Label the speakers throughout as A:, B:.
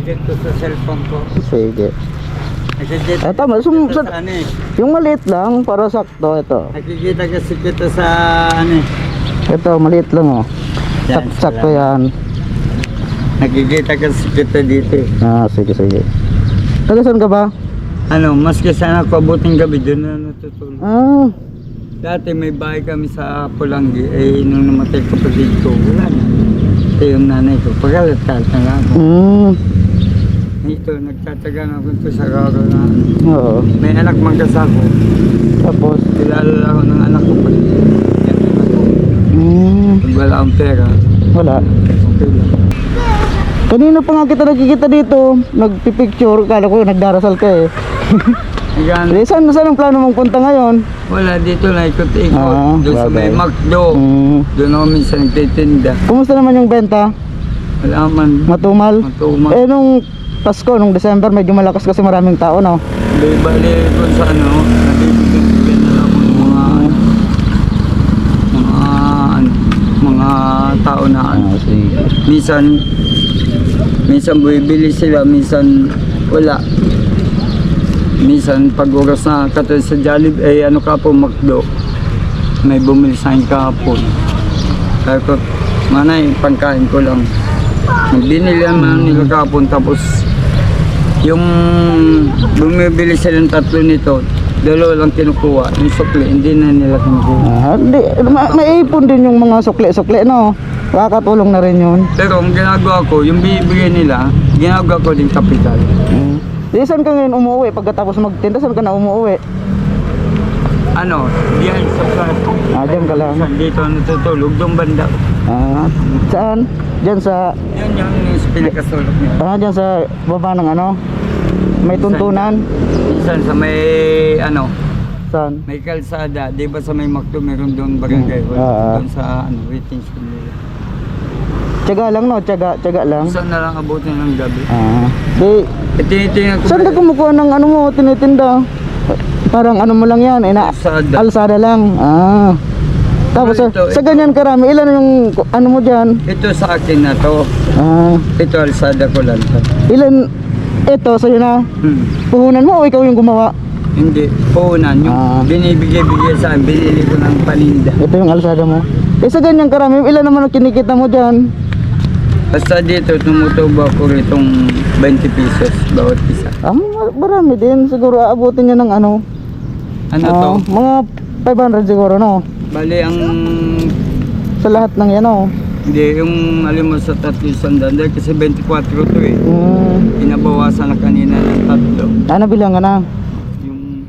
A: Nagigit ko sa cellphone ko.
B: Sige.
A: Nagigit
B: Eh, tama. Sum,
A: kita
B: sa,
A: ano eh.
B: yung maliit lang, para sakto. Ito.
A: Nakikita kasi kita sa ano eh.
B: Ito, maliit lang oh.
A: Yan,
B: Sak, sakto yan.
A: Nakikita kasi kita dito eh.
B: Ah, sige, sige. Taga saan ka ba?
A: Ano, maski sana ako abuting gabi, doon na natutulog.
B: Ah,
A: Dati may bahay kami sa Pulanggi, eh nung namatay kapatid ko, wala na. Ito yung nanay ko, pagalat-kalat na lang ako.
B: mm,
A: Ito, nagtataga na ako sa karo na
B: oo.
A: may anak magkasako.
B: Tapos,
A: Kilala ako ng anak ko pag yan ako.
B: mm,
A: Pag wala akong pera,
B: wala.
A: okay lang.
B: Kanina pa nga kita nakikita dito, nagpipicture, kala ko nagdarasal ka eh.
A: Hanggang,
B: Eh, saan, saan ang plano mong punta ngayon?
A: wala dito na ikot-ikot.
B: Ah,
A: doon sa may
B: bagay.
A: McDo.
B: Mm,
A: Doon ako minsan nagtitinda.
B: kumusta naman yung benta?
A: Wala man.
B: Matumal?
A: Matuma.
B: Eh, nung Pasko, nung December, medyo malakas kasi maraming tao, no?
A: Di bali ko sa ano, nabibigyan na lang ng mga mga ano, mga tao na ano. Minsan minsan bumibili sila, minsan wala. Minsan pag oras na katulad sa Jollibee, eh ano ka po, McDo. May bumili sa akin kahapon. Kaya ko, manay, pangkain ko lang. Binili naman nila kahapon tapos yung bumibili silang tatlo nito, dalawa lang kinukuha. Yung sukli, hindi na nila kinukuha.
B: Ah, di, ma- maipon din yung mga sukle-sukle, no? Makakatulong na rin yun.
A: Pero ang ginagawa ko, yung bibigay nila, ginagawa ko din kapital.
B: Mm. Di, saan ka ngayon umuwi? Pagkatapos magtinda, saan ka na umuwi?
A: Ano, diyan sa plato.
B: Ah, diyan ka lang.
A: Dito natutulog, doon banda.
B: Ah, saan? Diyan sa,
A: Yun yung pinakasulok niya.
B: ah, diyan sa baba ng ano? May tuntunan?
A: Minsan sa may, ano,
B: Saan?
A: may kalsada, di ba sa may Macdo, meron doon barangay hall.
B: Ah,
A: doon sa, ano, waiting school nila.
B: Tiyaga lang, no? Tiyaga, tiyaga lang.
A: Saan na lang abutin ng gabi?
B: Ah, di,
A: E, tinitingnan ko
B: saan ka kumukuha ng ano mo, tinitinda? Parang ano mo lang yan, ina,
A: Kalsada.
B: alsada lang. Ah. Tapos sa,
A: Ito,
B: sa ganyan karami, ilan yung ano mo dyan?
A: Ito sa akin na to.
B: Ah,
A: Ito, alsada ko lang to.
B: ilan, ito sa'yo na,
A: Hmm.
B: puhunan mo o ikaw yung gumawa?
A: Hindi, puhunan. Yung
B: Ah.
A: binibigay-bigay sa akin, binili ko ng paninda.
B: Ito yung alsada mo. Eh sa ganyan karami, ilan naman ang kinikita mo dyan?
A: Basta dito, tumutubo ako ritong 20 pesos bawat isa.
B: Ah, ma- marami din. Siguro aabutin niya ng ano.
A: Ano
B: ah,
A: to?
B: Mga 500 siguro, no?
A: Bali, ang...
B: Sa lahat ng yan, no?
A: Hindi, yung alam mo sa tatlo sandaan. Dahil kasi 24 to eh.
B: Hmm.
A: Pinabawasan na kanina ng tatlo.
B: Ah, nabilang ka na.
A: Yung...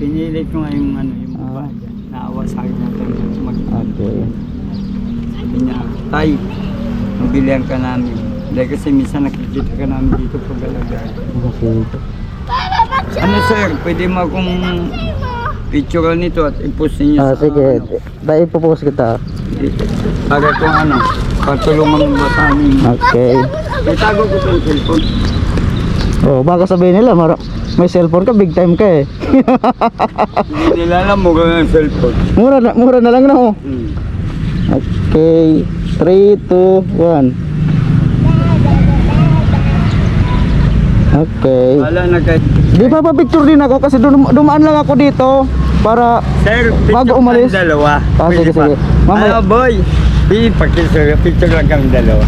A: Pinilit ko nga yung ano, yung
B: Ah.
A: baba dyan. Naawa sa akin natin mag...
B: Okay.
A: Sabi niya, Tay, mabilihan ka namin. Dahil kasi minsan nakikita ka namin dito pag alagay.
B: Okay.
A: Ano sir, pwede mo akong picture nito at i-post ninyo
B: Ah,
A: sa
B: sige.
A: ano,
B: Dahil ipopost kita.
A: para kung ano, patulungan mo sa amin.
B: Okay.
A: Itago ko itong cellphone.
B: Oh, baka sabihin nila, mar- may cellphone ka, big time ka eh.
A: Hindi nila alam mo yung cellphone.
B: mura, na, mura na lang na oh.
A: Hmm.
B: Okay. 3, 2, 1. Okay.
A: Wala na kay...
B: Di ba pa picture din ako kasi dum- dumaan lang ako dito para
A: Sir,
B: Bago umalis.
A: dalawa.
B: Ah, sige, sige. Mamaya-
A: Ano boy? Di, picture, picture lang kami dalawa.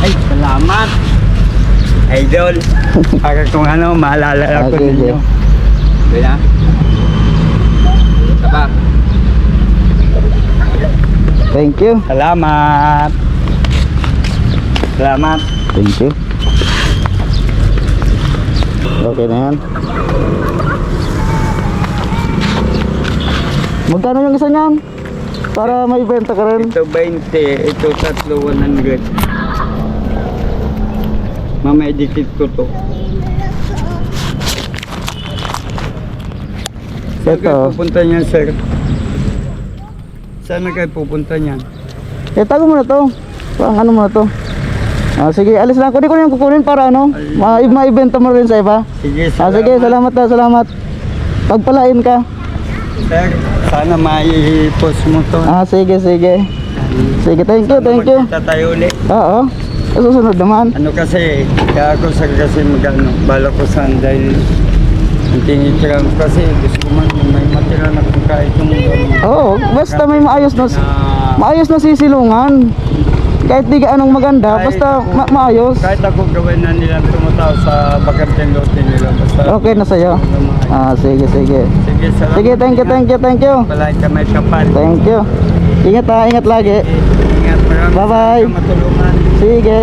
A: Ay, salamat. Idol. Para kung ano, maalala
B: Ah,
A: ako
B: sige.
A: ninyo. Kaya? Taba.
B: Thank you.
A: Salamat. Salamat.
B: Thank you. Okay na yan. Magkano yung isa niyan? Para may benta ka rin.
A: Ito 20, ito tatlo 100. Mamaya dikit ko to. Saan kayo pupunta niyan, sir? Saan na kayo pupunta niyan?
B: Eh, tago mo na to. Pang ano mo na to. Ah, sige, alis ako. Di ko na yung kukunin para ano. Ma maibenta mo rin sa iba.
A: Sige,
B: Ah, sige, salamat na, salamat. Pagpalain ka.
A: Sir, sana mai-post mo to.
B: Ah, sige, sige. Sige, thank you, thank you.
A: Magkita tayo ulit.
B: Oo. Susunod naman.
A: Ano kasi, kaya ako sa kasi magano, bala ko saan dahil ang tinitira ko kasi gusto ko man may matira na kung kahit yung gano'n.
B: Oo, basta may maayos na,
A: na
B: maayos na sisilungan. Kahit di anong maganda, basta ma- maayos.
A: kahit ako gawin na nilang tumataw sa bakanteng lote nila. Basta
B: Okay na sa'yo. Ah, sige, sige.
A: Sige, salamat.
B: Sige, thank you, thank you, thank you.
A: Palagi ka may kapal.
B: Thank you. Ingat ha, ingat lagi.
A: Ingat,
B: Bye-bye. Sige.